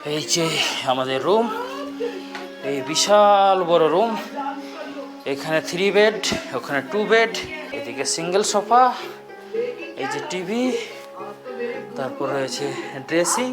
এই যে আমাদের রুম এই বিশাল বড় রুম এখানে থ্রি বেড ওখানে টু বেড এদিকে সিঙ্গেল সোফা এই যে টিভি তারপর রয়েছে ড্রেসিং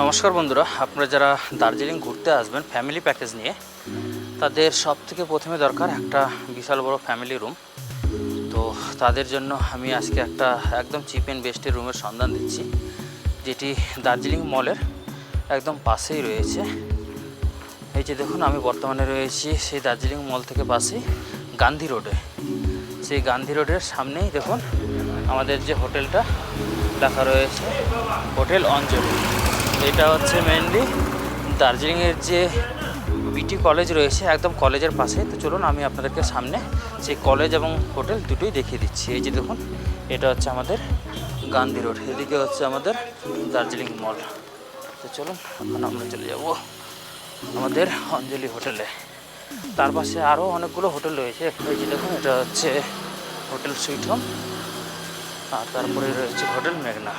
নমস্কার বন্ধুরা, আপনারা যারা দার্জিলিং ঘুরতে আসবেন ফ্যামিলি প্যাকেজ নিয়ে, তাদের সব থেকে প্রথমে দরকার একটা বিশাল বড় ফ্যামিলি রুম তো তাদের জন্য আমি আজকে একটা একদম চিপ অ্যান্ড বেস্টের রুমের সন্ধান দিচ্ছি, যেটি দার্জিলিং মলের একদম পাশেই রয়েছে। এই যে দেখুন, আমি বর্তমানে রয়েছি সেই দার্জিলিং মল থেকে পাশেই গান্ধী রোডে সেই গান্ধী রোডের সামনেই দেখুন, আমাদের যে হোটেলটা লেখা রয়েছে হোটেল অঞ্জলি। এটা হচ্ছে মেনলি দার্জিলিংয়ের যে বিটি কলেজ রয়েছে, একদম কলেজের পাশে। তো চলুন, আমি আপনাদেরকে সামনে সেই কলেজ এবং হোটেল দুটোই দেখিয়ে দিচ্ছি। এই যে দেখুন, এটা হচ্ছে আমাদের গান্ধী রোড। এদিকে হচ্ছে আমাদের দার্জিলিং মল। তো চলুন, এখন আমরা চলে যাব আমাদের অঞ্জলি হোটেলে। তার পাশে আরও অনেকগুলো হোটেল রয়েছে। এই যে দেখুন, এটা হচ্ছে হোটেল সুইট হোম। আর তারপরে রয়েছে হোটেল মেঘনা।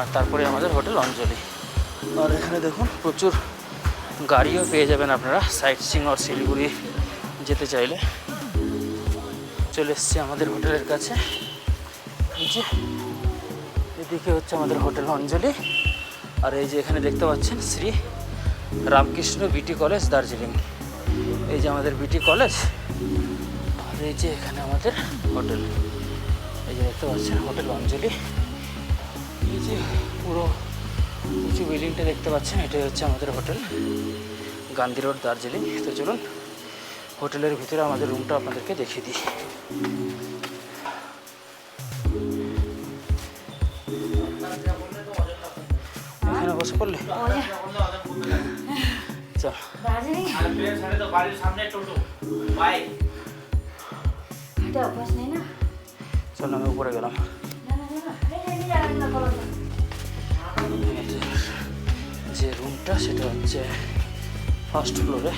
আর তারপরে আমাদের হোটেল অঞ্জলি। আর এখানে দেখুন, প্রচুর গাড়িও পেয়ে যাবেন আপনারা সাইট সিং আর শিলিগুড়ি যেতে চাইলে। চলে এসছি আমাদের হোটেলের কাছে। যে, এদিকে হচ্ছে আমাদের হোটেল অঞ্জলি। আর এই যে এখানে দেখতে পাচ্ছেন, শ্রী রামকৃষ্ণ বিটি কলেজ, দার্জিলিং। এই যে আমাদের বিটি কলেজ, আর এই যে এখানে আমাদের হোটেল। এই যে দেখতে পাচ্ছেন হোটেল অঞ্জলি। এই যে পুরো উঁচু বিল্ডিংটা দেখতে পাচ্ছেন এটাই হচ্ছে আমাদের হোটেল গান্ধী রোড দার্জিলিং। তো চলুন হোটেলের ভিতরে আমাদের রুমটা আপনাদেরকে দেখিয়ে দিই। এখানে বসে পড়লে? চল। বাড়ির সামনে টোটো। বাইক এটা অভ্যাস নেই না? চল আমি উপরে গেলাম। যে, রুমটা সেটা হচ্ছে ফার্স্ট ফ্লোরে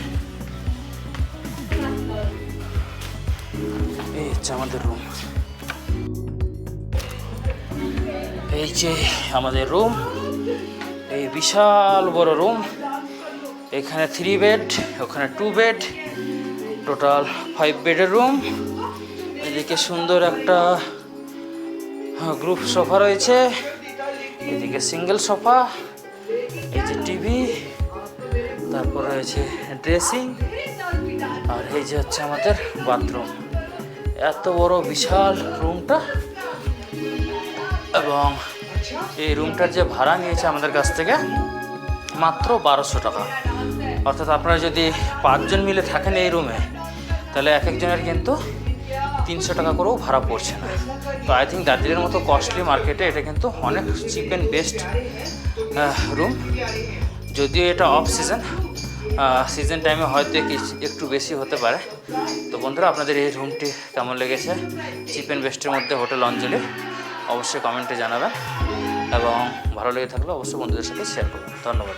এই হচ্ছে আমাদের রুম এই আমাদের রুম এই বিশাল বড় রুম এখানে থ্রি বেড ওখানে টু বেড টোটাল ফাইভ বেডের রুম এদিকে সুন্দর একটা গ্রুপ সোফা রয়েছে। এদিকে সিঙ্গেল সোফা এই যে টিভি তারপর রয়েছে ড্রেসিং আর এই যে হচ্ছে আমাদের বাথরুম এত বড় বিশাল রুমটা এবং এই রুমটার যে ভাড়া নিয়েছে আমাদের কাছ থেকে মাত্র বারোশো টাকা। অর্থাৎ আপনারা যদি পাঁচজন মিলে থাকেন এই রুমে তাহলে এক একজনের কিন্তু তিনশো টাকা করেও ভাড়া পড়ছে না। তো আই থিঙ্ক দার্জিলিংয়ের মতো কস্টলি মার্কেটে এটা কিন্তু অনেক চিপ অ্যান্ড বেস্ট রুম যদিও এটা অফ সিজন সিজন টাইমে হয়তো একটু বেশি হতে পারে। তো বন্ধুরা, আপনাদের এই রুমটি কেমন লেগেছে? চিপ অ্যান্ড বেস্টের মধ্যে হোটেল অঞ্জলি, অবশ্যই কমেন্টে জানাবেন। এবং ভালো লেগে থাকলে অবশ্যই বন্ধুদের সাথে শেয়ার করবেন। ধন্যবাদ।